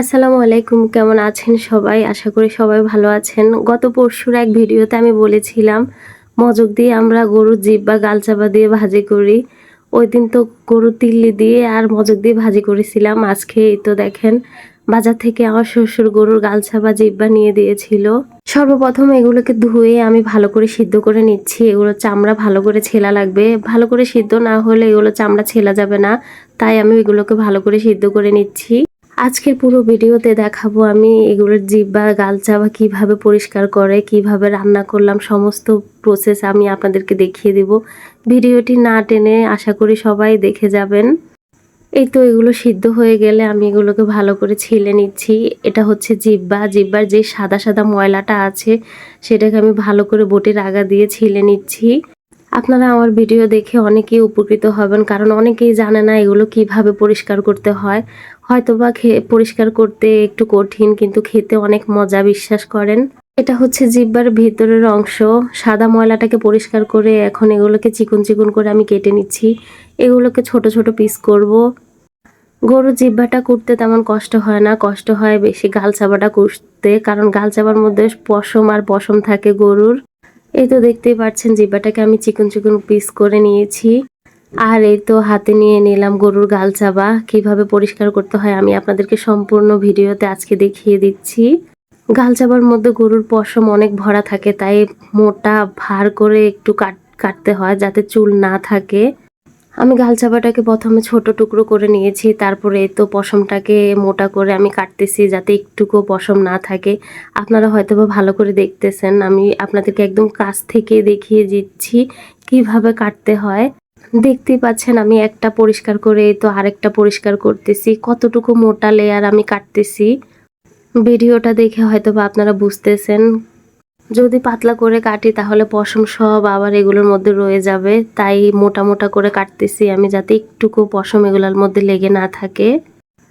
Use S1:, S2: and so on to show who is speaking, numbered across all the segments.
S1: আসসালামু আলাইকুম, কেমন আছেন সবাই? আশা করি সবাই ভালো আছেন। গত পরশুর এক ভিডিওতে আমি বলেছিলাম, মজক দিয়ে আমরা গরুর জিভ বা গালচাপা দিয়ে ভাজি করি। ওই দিন তো গরুর তিল্লি দিয়ে আর মজক দিয়ে ভাজি করেছিলাম। আজকে এই তো দেখেন, বাজার থেকে আমার শ্বশুর গরুর গালছাপা জিব্বা নিয়ে দিয়েছিল। সর্বপ্রথম এগুলোকে ধুয়ে আমি ভালো করে সিদ্ধ করে নিচ্ছি। এগুলো চামড়া ভালো করে ছেলা লাগবে। ভালো করে সিদ্ধ না হলে এগুলো চামড়া ছেলা যাবে না। তাই আমি এগুলোকে ভালো করে সিদ্ধ করে নিচ্ছি। আজকের পুরো ভিডিওতে দেখাবো আমি এগুলোর জিভ বা গালচা বা কীভাবে পরিষ্কার করে, কীভাবে রান্না করলাম, সমস্ত প্রসেস আমি আপনাদেরকে দেখিয়ে দিব। ভিডিওটি না টেনে আশা করি সবাই দেখে যাবেন। এই তো এগুলো সিদ্ধ হয়ে গেলে আমি এগুলোকে ভালো করে ছিলে নিচ্ছি। এটা হচ্ছে জিব্বা। জিব্বার যে সাদা সাদা ময়লাটা আছে, সেটাকে আমি ভালো করে বটির আগা দিয়ে ছিলে নিচ্ছি। আপনারা আমার ভিডিও দেখে অনেকেই উপকৃত হবেন, কারণ অনেকেই জানে না এগুলো কীভাবে পরিষ্কার করতে হয়। হয়তো বা পরিষ্কার করতে একটু কঠিন, কিন্তু খেতে অনেক মজা, বিশ্বাস করেন। এটা হচ্ছে জিব্বার ভেতরের অংশ। সাদা ময়লাটাকে পরিষ্কার করে এখন এগুলোকে চিকন চিকন করে আমি কেটে নিচ্ছি। এগুলোকে ছোট ছোট পিস করব। গরুর জিব্বাটা কুটতে তেমন কষ্ট হয় না। কষ্ট হয় বেশি গাল চাবাটা কুটতে, কারণ গাল চাবার মধ্যে পশম আর পশম থাকে গরুর। এই তো দেখতেই পাচ্ছেন, জিব্বাটাকে আমি চিকন চিকন পিস করে নিয়েছি। আর এই তো হাতে নিয়ে নিলাম গরুর গাল চাবা। কীভাবে পরিষ্কার করতে হয় আমি আপনাদেরকে সম্পূর্ণ ভিডিওতে আজকে দেখিয়ে দিচ্ছি। গাল চাবার মধ্যে গরুর পশম অনেক ভরা থাকে, তাই মোটা ভার করে একটু কাট, কাটতে হয় যাতে চুল না থাকে। আমি গাল চাবাটাকে প্রথমে ছোট টুকরো করে নিয়েছি, তারপরে তো পশমটাকে মোটা করে আমি কাটতেছি যাতে একটুকু পশম না থাকে। আপনারা হয়তো বা ভালো করে দেখতেছেন, আমি আপনাদেরকে একদম কাছ থেকে দেখিয়ে দিচ্ছি কীভাবে কাটতে হয়। দেখতেই পাচ্ছেন, আমি একটা পরিষ্কার করে, তো আরেকটা পরিষ্কার করতেছি। কতটুকু মোটা লেয়ার আমি কাটতেছি? ভিডিওটা দেখে হয়তো বা আপনারা বুঝতেছেন। যদি পাতলা করে কাটি, তাহলে পশম সব আবার এগুলোর মধ্যে রয়ে যাবে। তাই মোটা মোটা করে কাটতেছি আমি যাতে একটুকু পশম এগুলোর মধ্যে লেগে না থাকে।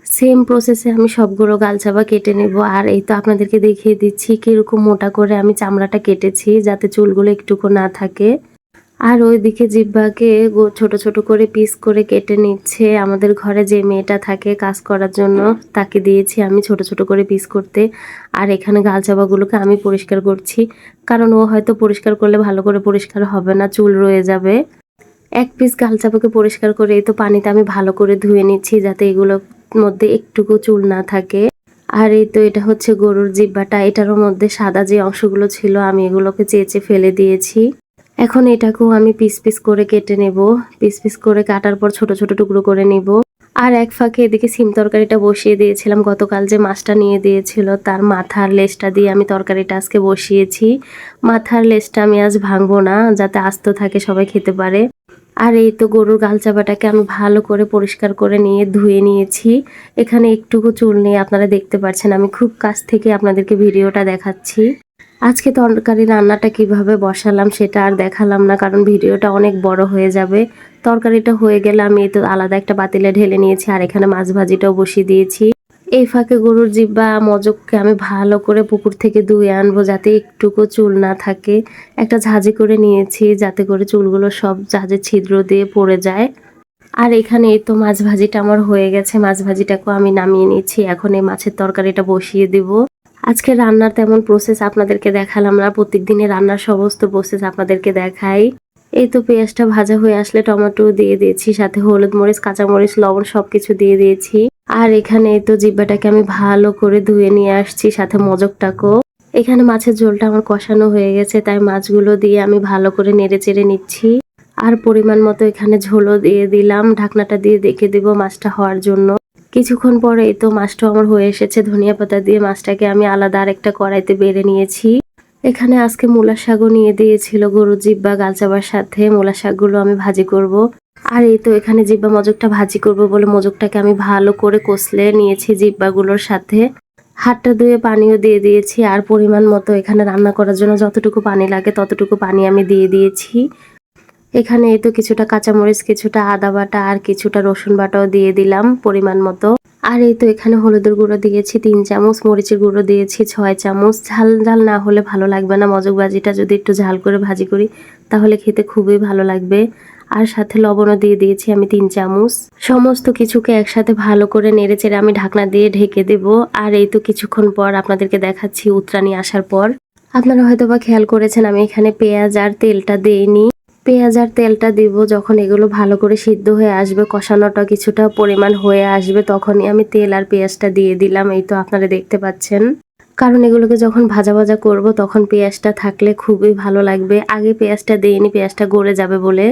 S1: সেম প্রসেসে আমি সবগুলো গালচাবা কেটে নেব। আর এই তো আপনাদেরকে দেখিয়ে দিচ্ছি কীরকম মোটা করে আমি চামড়াটা কেটেছি, যাতে চুলগুলো একটুকু না থাকে। আর ওইদিকে জিব্বাকে ছোট ছোট করে পিস করে কেটে নিচ্ছে। আমাদের ঘরে যে মেয়েটা থাকে কাজ করার জন্য, তাকে দিয়েছি আমি ছোট ছোট করে পিস করতে। আর এখানে গাল চাবাগুলোকে আমি পরিষ্কার করছি। কারণ ও হয়তো পরিষ্কার করলে ভালো করে পরিষ্কার হবে না, চুল রয়ে যাবে। এক পিস গাল চাপাকে পরিষ্কার করে এই তো পানিতে আমি ভালো করে ধুয়ে নিচ্ছি যাতে এগুলোর মধ্যে একটুকু চুল না থাকে। আর এই তো এটা হচ্ছে গরুর জিব্বাটা এটারও মধ্যে সাদা যে অংশগুলো ছিল, আমি এগুলোকে চেঁচে ফেলে দিয়েছি। এখন এটাকেও আমি পিস পিস করে কেটে নেব। পিস পিস করে কাটার পর ছোট ছোট টুকরো করে নিব। আর এক ফাঁকে এদিকে সিম তরকারিটা বসিয়ে দিয়েছিলাম। গতকাল যে মাছটা নিয়ে দিয়েছিল, তার মাথার লেজটা দিয়ে আমি তরকারিটা আজকে বসিয়েছি। মাথার লেজটা আমি আজ ভাঙবো না, যাতে আস্ত থাকে, সবাই খেতে পারে। আর এই তো গরুর গাল চাপাটাকে আমি ভালো করে পরিষ্কার করে নিয়ে ধুয়ে নিয়েছি। এখানে একটুকু চুল নিয়ে আপনারা দেখতে পাচ্ছেন, আমি খুব কাছ থেকে আপনাদেরকে ভিডিওটা দেখাচ্ছি। আজকে তরকারি রান্নাটা কীভাবে বসালাম সেটা আর দেখালাম না, কারণ ভিডিওটা অনেক বড় হয়ে যাবে। তরকারিটা হয়ে গেলে আমি তো আলাদা একটা পাতিলে ঢেলে নিয়েছি, আর এখানে মাছ ভাজিটাও বসিয়ে দিয়েছি। এই ফাঁকে গরুর জিব্বা মজককে আমি ভালো করে পুকুর থেকে ধুয়ে আনব যাতে একটুকু চুল না থাকে। একটা ঝাঁঝি করে নিয়েছি যাতে করে চুলগুলো সব ঝাঁঝের ছিদ্র দিয়ে পড়ে যায়। আর এখানে এই তো মাছ ভাজিটা আমার হয়ে গেছে, মাছ ভাজিটাকেও আমি নামিয়ে নিচ্ছি এখন এই মাছের তরকারিটা বসিয়ে দিব। আজকে রান্নার তেমন প্রসেস আপনাদেরকে দেখালাম না। প্রত্যেক দিনে রান্নার সমস্ত প্রসেস আপনাদেরকে দেখাই। এই তো পেঁয়াজটা ভাজা হয়ে আসলে টমেটো দিয়ে দিয়েছি, সাথে হলুদ মরিচ কাঁচামরিচ লবণ সবকিছু দিয়ে দিয়েছি। আর এখানে তো জিব্বাটাকে আমি ভালো করে ধুয়ে নিয়ে আসছি, সাথে মজকটাকেও। এখানে মাছের ঝোলটা আমার কষানো হয়ে গেছে, তাই মাছগুলো দিয়ে আমি ভালো করে নেড়ে চেড়ে নিচ্ছি। আর পরিমাণ মতো এখানে ঝোলও দিয়ে দিলাম, ঢাকনাটা দিয়ে দেখে দেব মাছটা হওয়ার জন্য। কিছুক্ষণ পরে তো মাছটা আমার হয়ে এসেছে, ধনিয়া পাতা দিয়ে মাছটাকে আমি আলাদা আরেকটা কড়াইতে বেড়ে নিয়েছি। এখানে আজকে মূলা শাকও নিয়ে দিয়েছিল গরু জিব্বা গালচাবার সাথে মূলা শাকগুলো আমি ভাজি করব। আর এই তো এখানে জিব্বা মজকটা ভাজি করব বলে মজকটাকে আমি ভালো করে কষলে নিয়েছি জিব্বাগুলোর সাথে। হাতটা ধুয়ে পানিও দিয়ে দিয়েছি, আর পরিমাণ মতো এখানে রান্না করার জন্য যতটুকু পানি লাগে ততটুকু পানি আমি দিয়ে দিয়েছি। এখানে এই তো কিছুটা কাঁচামরিচ, কিছুটা আদা বাটা আর কিছুটা রসুন বাটাও দিয়ে দিলাম পরিমাণ মতো। আর এই তো এখানে হলুদের গুঁড়ো দিয়েছি, তিন চামচ, মরিচের গুঁড়ো দিয়েছি, ছয় চামচ। ঝাল ঝাল না হলে ভালো লাগবে না, মজক ভাজিটা যদি একটু ঝাল করে ভাজি করি, তাহলে খেতে খুবই ভালো লাগবে। আর সাথে লবণও দিয়ে দিয়েছি আমি তিন চামচ। সমস্ত কিছুকে একসাথে ভালো করে নেড়ে চেড়ে আমি ঢাকনা দিয়ে ঢেকে দেব। আর এই তো কিছুক্ষণ পর আপনাদেরকে দেখাচ্ছি উত্রানি আসার পর। আপনারা হয়তো বা খেয়াল করেছেন, আমি এখানে পেঁয়াজ আর তেলটা দিইনি। পেঁয়াজ আর তেলটা দিব, যখন এগুলো ভালো করে সিদ্ধ হয়ে আসবে, কষানোটা কিছুটা পরিমাণ হয়ে আসবে, তখনই আমি তেল আর পেঁয়াজটা দিয়ে দিলাম, এই তো আপনারা দেখতে পাচ্ছেন। কারণ এগুলোকে যখন ভাজা ভাজা করব, তখন পেঁয়াজটা থাকলে খুবই ভালো লাগবে। আগে পেঁয়াজটা দিইনি, পেঁয়াজটা গড়ে যাবে বলে।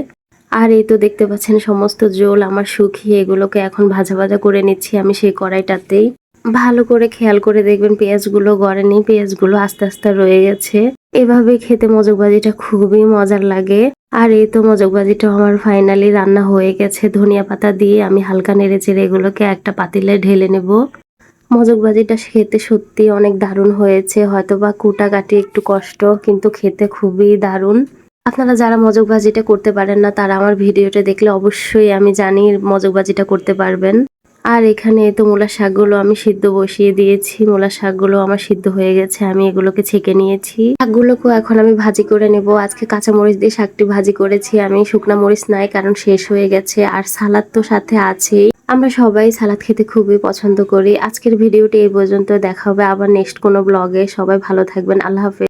S1: আর এই তো দেখতে পাচ্ছেন, সমস্ত জোল আমার শুকিয়ে এগুলোকে এখন ভাজা ভাজা করে নিচ্ছি আমি সেই কড়াইটাতেই। ভালো করে খেয়াল করে দেখবেন, পেঁয়াজগুলো গড়েনি, পেঁয়াজগুলো আস্তে আস্তে রয়ে গেছে। এভাবে খেতে মজকবাজিটা খুবই মজার লাগে। আর এই তো মজকবাজিটা আমার ফাইনালি রান্না হয়ে গেছে। ধনিয়া পাতা দিয়ে আমি হালকা নেড়ে চেড়ে এগুলোকে একটা পাতিলে ঢেলে নেব। মজকবাজিটা খেতে সত্যি অনেক দারুণ হয়েছে। হয়তো বা কুটাকাটি একটু কষ্ট, কিন্তু খেতে খুবই দারুণ। আপনারা যারা মজকবাজিটা করতে পারেন না, তারা আমার ভিডিওটা দেখলে অবশ্যই আমি জানি মজকবাজিটা করতে পারবেন। আর এখানে তো মূলা শাকগুলো আমি সিদ্ধ বসিয়ে দিয়েছি। মূলা শাকগুলো আমার সিদ্ধ হয়ে গেছে, আমি এগুলোকে ছেঁকে নিয়েছি। শাকগুলোকেও এখন আমি ভাজি করে নেব। আজকে কাঁচা মরিচ দিয়ে শাকটি ভাজি করেছি। আমি শুকনা মরিচ নাই, কারণ শেষ হয়ে গেছে, আর সালাদ তো সাথে আছেই। আমরা সবাই সালাদ খেতে খুবই পছন্দ করি। আজকের ভিডিওটি এই পর্যন্ত, দেখা হবে আবার নেক্সট কোনো ব্লগে সবাই ভালো থাকবেন, আল্লাহ হাফেজ।